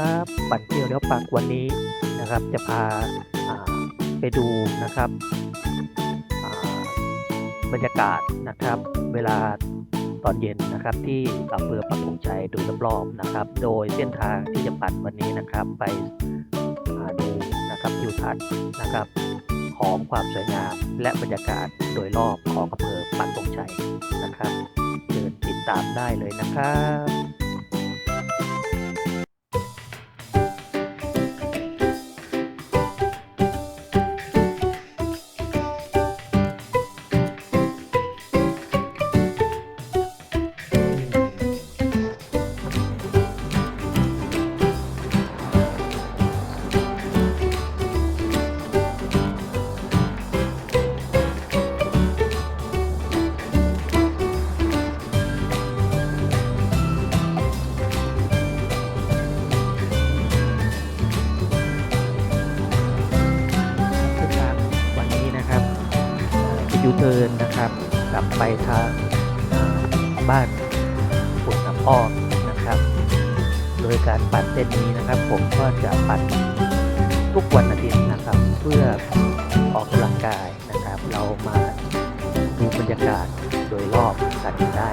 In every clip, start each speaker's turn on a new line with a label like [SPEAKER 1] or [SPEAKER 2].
[SPEAKER 1] ครับปั่นเที่ยวแล้วปักวันนี้นะครับ จะพาาไปดูนะครับบรรยากาศนะครับ เวลาตอนเย็นนะครับ ที่อำเภอปักธงชัยโดยรอบๆนะครับ โดยเส้นทางที่จะปั่นวันนี้นะครับ ไปดูนะครับทิวทัศน์นะครับ ของความสวยงามและบรรยากาศโดยรอบของอำเภอปักธงชัยนะครับเชิญติดตามได้เลยนะครับ บ้านปุดน้ำอ้อมนะครับ โดยการปั่นเส้นนี้นะครับ ผมก็จะปั่นทุกวันอาทิตย์นะครับ เพื่อออกกำลังกายนะครับ เรามาดูบรรยากาศโดยรอบกันได้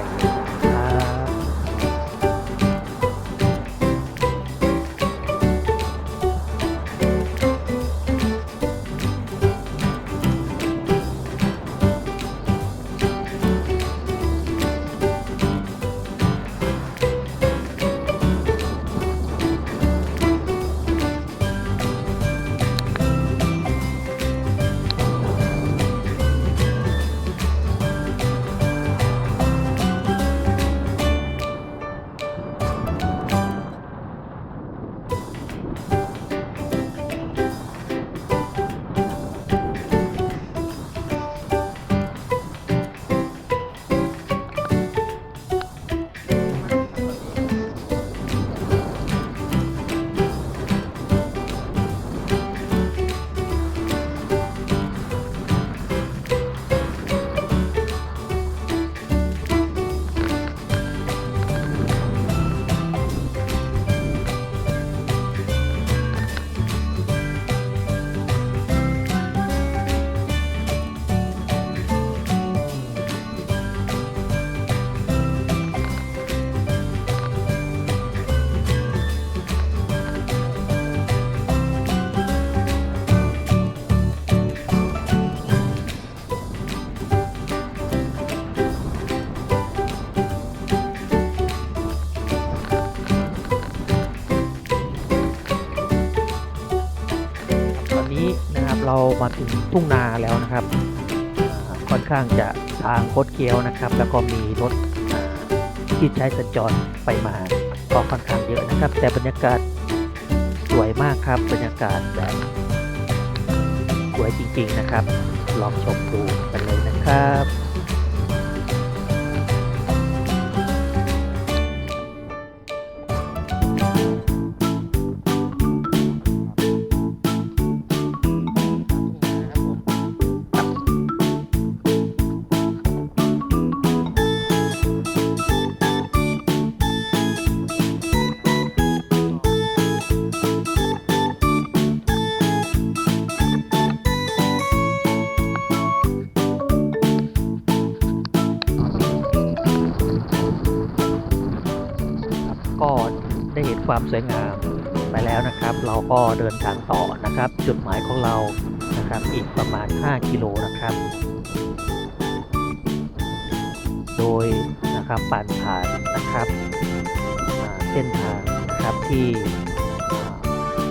[SPEAKER 1] นี้นะครับเรามาถึงทุ่งนาแล้วนะครับ ค่อนข้างจะทางโคดเคี้ยวนะครับ แล้วก็มีรถที่ใช้สัญจรไปมาก็ค่อนข้างเยอะนะครับ แต่บรรยากาศสวยมากครับบรรยากาศแบบสวยจริงๆนะครับ ลองชมดูกันเลยนะครับ ก็ได้เห็นความสวยงามไปแล้วนะครับ เราก็เดินทางต่อนะครับ จุดหมายของเรานะครับอีกประมาณ 5 กิโลนะครับ โดยนะครับปั่นผ่านนะครับเส้นทางนะครับที่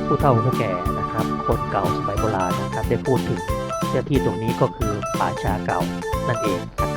[SPEAKER 1] ผู้เฒ่าผู้แก่นะครับคนเก่าสมัยโบราณนะครับ ได้พูดถึงเจ้าที่ตรงนี้ก็คือป่าชาเก่านั่นเองนะครับ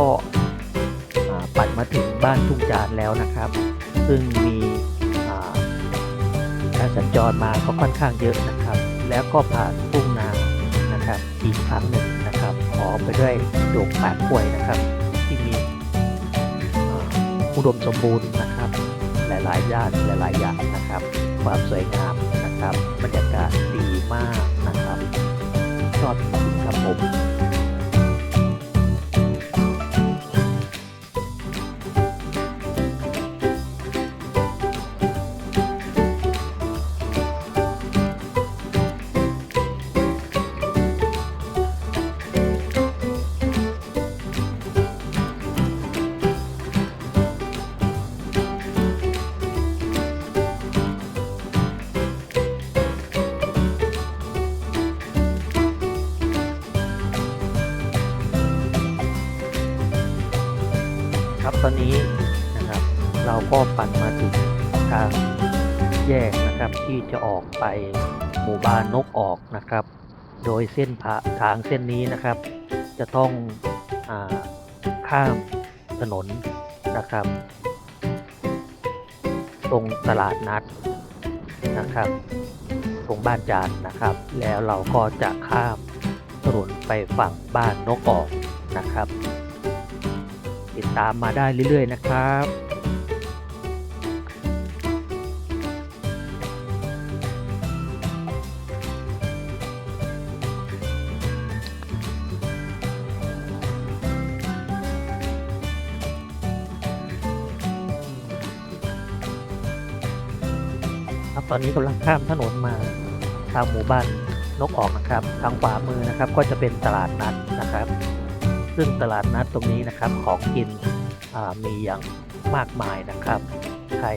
[SPEAKER 1] ก็ปั่นมาถึงบ้านทุ่งจานแล้วนะครับ ซึ่งมีการสัญจรมาก็ค่อนข้างเยอะนะครับ แล้วก็ผ่านทุ่งนานะครับอีกครั้งหนึ่งนะครับ ขอไปด้วยดงป่ากล้วยนะครับ ที่มีอุดมสมบูรณ์นะครับ หลายๆด้านหลายๆอย่างนะครับ ความสวยงามนะครับ บรรยากาศดีมากนะครับ ชอบจริงครับผม ครับตอนนี้นะครับ เราก็ปั่นมาถึงทางแยกนะครับที่จะออกไปหมู่บ้านนกออกนะครับ โดยเส้นผาทางเส้นนี้นะครับ จะต้องอข้ามถนนนะครับ ตรงตลาดนัดนะครับ ตรงบ้านจานนะครับ แล้วเราก็จะข้ามถนนไปฝั่งบ้านนกออกนะครับ ติดตามมาได้เรื่อยๆนะครับครับตอนนี้กำลังข้ามถนนมาทางหมู่บ้านนกออกนะครับ ทางขวามือนะครับก็จะเป็นตลาดนัดนะครับ ซึ่งตลาดนัดตรงนี้นะครับของกินมีอย่างมากมายนะครับ ใคร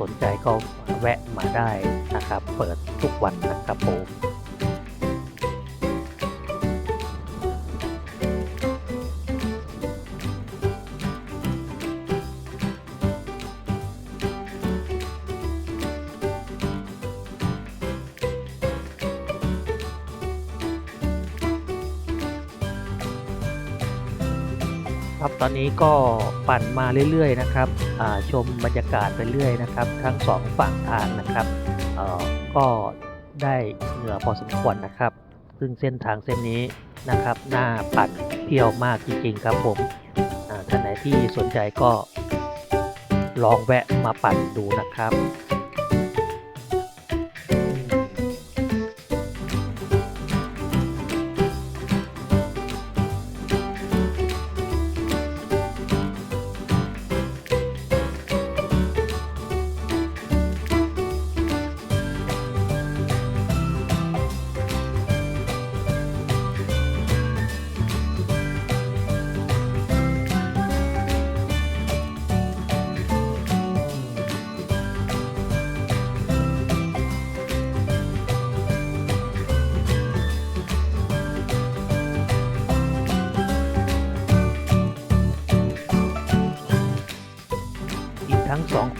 [SPEAKER 1] สนใจก็แวะมาได้นะครับ เปิดทุกวันนะครับผม ครับตอนนี้ก็ปั่นมาเรื่อยๆนะครับชมบรรยากาศไปเรื่อยนะครับ ทั้งสองฝั่งทางนะครับก็ได้เหงื่อพอสมควรนะครับ ซึ่งเส้นทางเส้นนี้นะครับน่าปั่นเที่ยวมากจริงๆครับผมท่านไหนที่สนใจก็ลองแวะมาปั่นดูนะครับ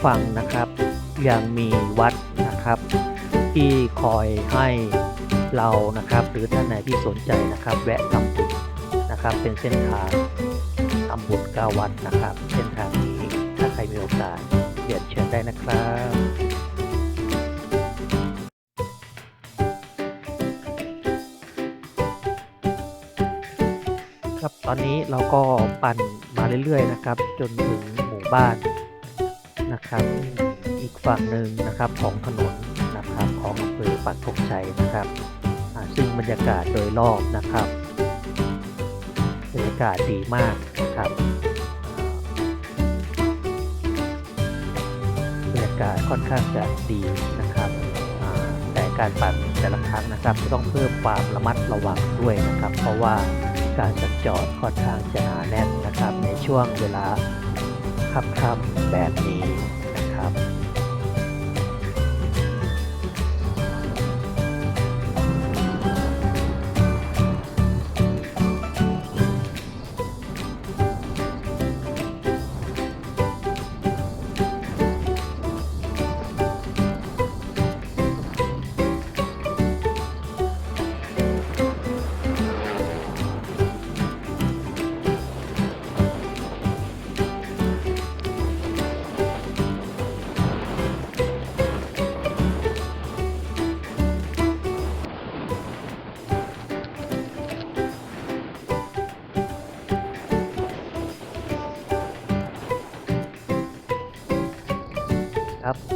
[SPEAKER 1] กทั้งนะครับ ยังมีวัดนะครับ ที่คอยให้เรานะครับหรือท่านไหนที่สนใจนะครับ แวะทำบุญนะครับเป็นเส้นทางทำบุญเก้าวัดนะครับ เส้นทางนี้ถ้าใครมีโอกาสเรียนเชิญได้นะครับครับตอนนี้เราก็ปั่นมาเรื่อยๆนะครับ จนถึงหมู่บ้าน นะครับ อีกฝั่งหนึ่งนะครับของถนนนะครับของอำเภอปักธงชัยนะครับ ซึ่งบรรยากาศโดยรอบนะครับบรรยากาศดีมากนะครับบรรยากาศค่อนข้างจะดีนะครับแต่การปั่นแต่ละครั้งนะครับต้องเพิ่มความระมัดระวังด้วยนะครับ เพราะว่าการสัญจรค่อนข้างจะหนาแน่นนะครับในช่วงเวลา ครับครับแบบนี้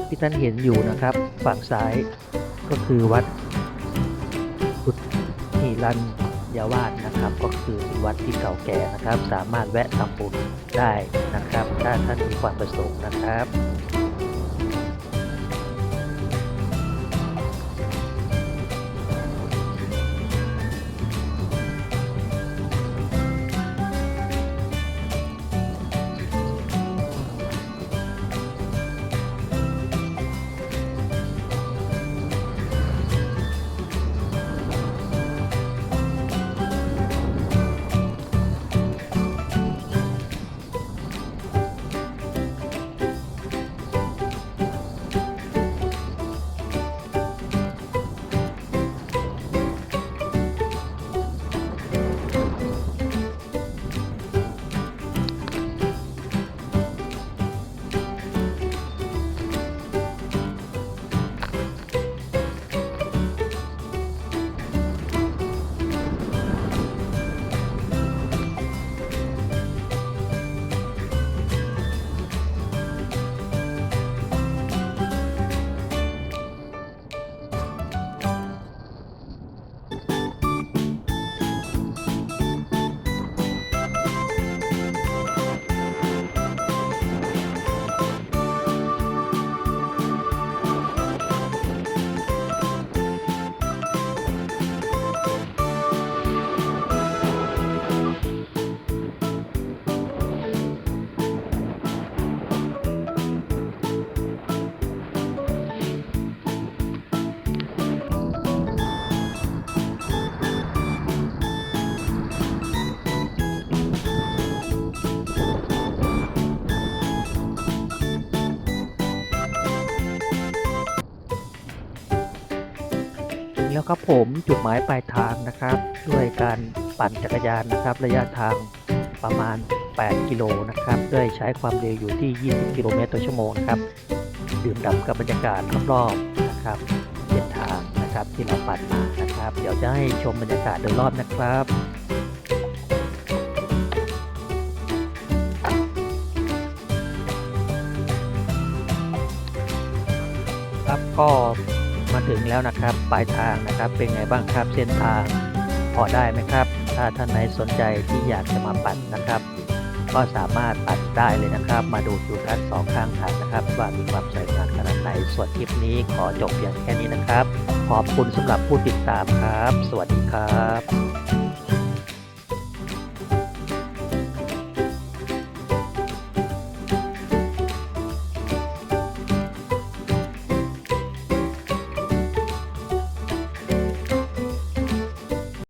[SPEAKER 1] ที่ท่านเห็นอยู่นะครับ ฝั่งซ้ายก็คือวัดพุทธิรันยาวาสนะครับ ก็คือวัดที่เก่าแก่นะครับ สามารถแวะทำบุญได้นะครับ ถ้าท่านมีความประสงค์นะครับ ครับผมจุดหมายปลายทางนะครับ ด้วยการปั่นจักรยานนะครับ ระยะทางประมาณ 8 กิโลนะครับด้วยใช้ความเร็วอยู่ที่ 20 กิโลเมตรต่อชั่วโมงครับดื่มด่ำกับบรรยากาศรอบๆนะครับเส้นทางนะครับที่เราปั่นมานะครับ เดี๋ยวจะให้ชมบรรยากาศโดยรอบนะครับครับก็ ถึงแล้วนะครับปลายทางนะครับ เป็นไงบ้างครับเส้นทางพอได้ไหมครับ ถ้าท่านไหนสนใจที่อยากจะมาปั่นนะครับ ก็สามารถปั่นได้เลยนะครับ มาดูจุดทั้งสองข้างทางนะครับ ว่ามีความสวยงามขนาดไหนส่วนคลิปนี้ขอจบเพียงแค่นี้นะครับ ขอบคุณสำหรับผู้ติดตามครับ สวัสดีครับ